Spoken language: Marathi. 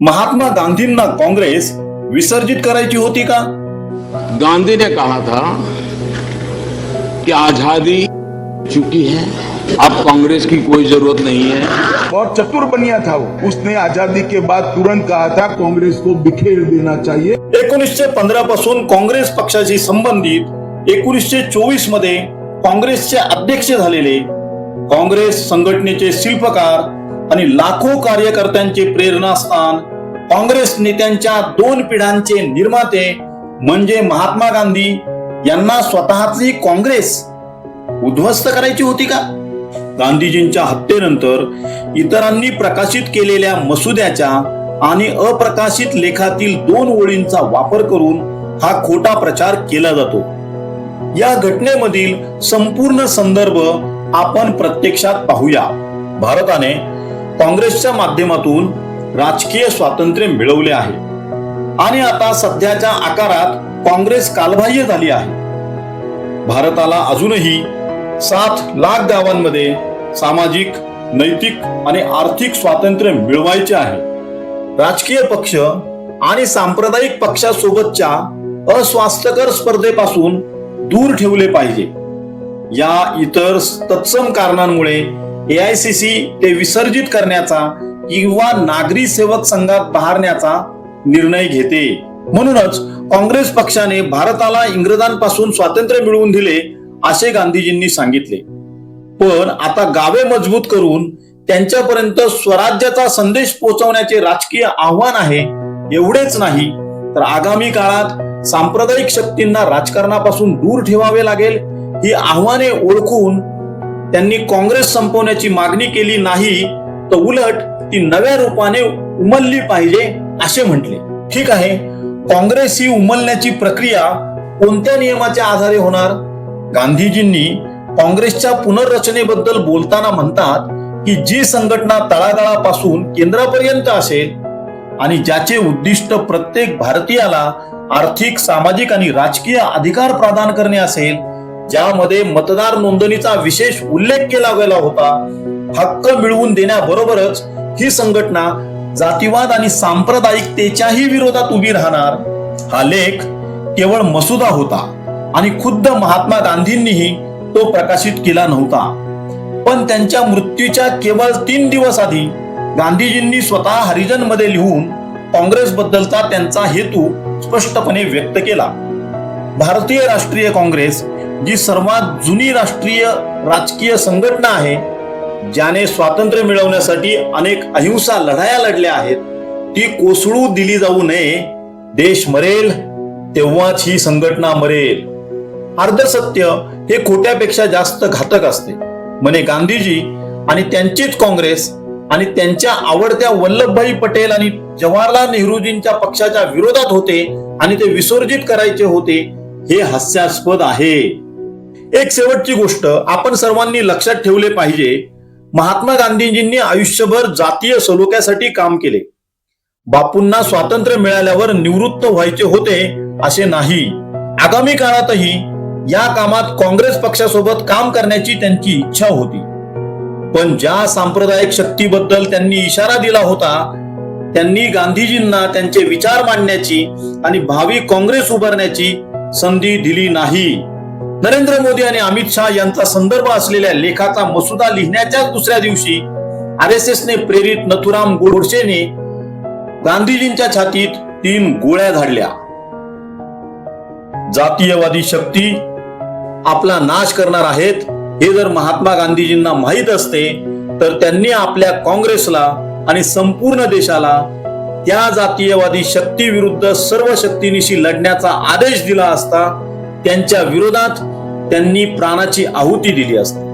महात्मा गांधींना काँग्रेस विसर्जित करायची होती का? गांधी ने कहा था कि आजादी चुकी है अब कांग्रेस की कोई जरूरत नहीं है। बहुत चतुर बनिया था वो। उसने आजादी के बाद तुरंत कहा था कांग्रेस को बिखेर देना चाहिए। एकोणीसशे पंधरा पासून काँग्रेस पक्षाशी संबंधित एकोणीसशे चोवीसमध्ये काँग्रेसचे अध्यक्ष झालेले काँग्रेस संघटनेचे शिल्पकार आणि लाखो कार्यकर्त्यांचे प्रेरणास्थान काँग्रेस नेत्यांच्या दोन पिढ्यांचे निर्माते म्हणजे महात्मा गांधी यांना स्वतःची काँग्रेस उद्ध्वस्त करायची होती का? गांधीजींच्या हत्येनंतर इतरांनी प्रकाशित केलेल्या मसुद्याच्या आणि अप्रकाशित लेखातील दोन ओळींचा वापर करून हा खोटा प्रचार केला जातो. या घटनेमधील संपूर्ण संदर्भ आपण प्रत्यक्षात पाहूया. भारताने काँग्रेसच्या माध्यमातून राजकीय स्वातंत्र्य मिळवले आहे. आणि आता सध्याच्या आकारात काँग्रेस कालबाह्य झाली आहे. भारताला अजूनही सात लाख गावांमध्ये सामाजिक नैतिक आणि आर्थिक स्वातंत्र्य मिळवायचे आहे. राजकीय पक्ष आणि सांप्रदायिक पक्षासोबतच्या अस्वास्थ्यकर स्पर्धेपासून दूर ठेवले पाहिजे. या इतर तत्सम कारणांमुळे एआयसीसी ते विसर्जित करण्याचा किंवा नागरी सेवक संघात बहारण्याचा निर्णय घेते. म्हणूनच काँग्रेस पक्षाने भारताला इंग्रजांपासून स्वातंत्र्य मिळवून दिले असे गांधीजींनी सांगितले. पण आता गावे मजबूत करून त्यांच्यापर्यंत स्वराज्याचा संदेश पोहोचवण्याचे राजकीय आव्हान आहे एवढेच नाही तर आगामी काळात सांप्रदायिक शक्तींना राजकारणापासून दूर ठेवावे लागेल ही आव्हाने ओळखून त्यांनी काँग्रेस संपवण्याची मागणी केली नाही तर उलट ती नव्या रूपाने उमलली पाहिजे असे म्हटले. ठीक आहे काँग्रेस ही उमलण्याची प्रक्रिया कोणत्या नियमाच्या आधारे होणार? गांधीजींनी काँग्रेसच्या पुनर्रचनेबद्दल बोलताना म्हणतात की जी संघटना तळागाळापासून केंद्रापर्यंत असेल आणि ज्याचे उद्दिष्ट प्रत्येक भारतीयाला आर्थिक सामाजिक आणि राजकीय अधिकार प्रदान करणे असेल ज्यामध्ये मतदार नोंदणीचा विशेष उल्लेख केला गेला होता हक्क मिळवून देण्याबरोबरच ही संघटना जातीवाद आणि सांप्रदायिकतेच्याही विरोधात उभी राहणार हा लेख केवळ मसुदा होता आणि खुद्द महात्मा गांधींनीही तो प्रकाशित केला नव्हता. पण त्यांच्या मृत्यूच्या केवळ तीन दिवस आधी गांधीजींनी स्वतः हरिजनमध्ये लिहून काँग्रेस बद्दलचा त्यांचा हेतू स्पष्टपणे व्यक्त केला. भारतीय राष्ट्रीय काँग्रेस जी सर्वात जुनी राष्ट्रीय राजकीय संघटना आहे ज्याने स्वातंत्र्य मिळवण्यासाठी अनेक अहिंसा लढाया लढल्या आहेत ती कोसळू दिली जाऊ नये. देश मरेल तेव्हाच ही संघटना मरेल. अर्धसत्य हे खोट्यापेक्षा जास्त घातक असते म्हणे गांधीजी. आणि त्यांचीच काँग्रेस आणि त्यांच्या आवडत्या वल्लभभाई पटेल आणि जवाहरलाल नेहरूजींच्या पक्षाच्या विरोधात होते आणि ते विसर्जित करायचे होते हे हास्यास्पद आहे. एक शेवटची गोष्ट आपण सर्वांनी लक्षात ठेवले पाहिजे महात्मा गांधीजींनी आयुष्यभर जातीय सलोख्यासाठी काम केले. बापूंना स्वातंत्र्य मिळाल्यावर निवृत्त व्हायचे होते असे नाही. आगामी काळातही या कामात काँग्रेस पक्षासोबत काम करण्याची त्यांची इच्छा होती. पण ज्या सांप्रदायिक शक्तीबद्दल त्यांनी इशारा दिला होता त्यांनी गांधीजींना त्यांचे विचार मांडण्याची आणि भावी काँग्रेस उभारण्याची संधी दिली नाही. नरेंद्र मोदी आणि अमित शहा यांचा संदर्भ असलेल्या लेखाचा मसुदा लिहिण्याच्याच दुसऱ्या दिवशी आर एस एस ने प्रेरित नथुराम गोडसेने गांधीजींच्या छातीत तीन गोळ्या झाडल्या. जातीयवादी शक्ती आपला नाश करणार आहेत हे जर महात्मा गांधीजींना माहीत असते तर त्यांनी आपल्या काँग्रेसला आणि संपूर्ण देशाला त्या जातीयवादी शक्ती विरुद्ध सर्व शक्तीनिशी लढण्याचा आदेश दिला असता त्यांच्या विरोधात त्यांनी प्राणाची आहुती दिली असते.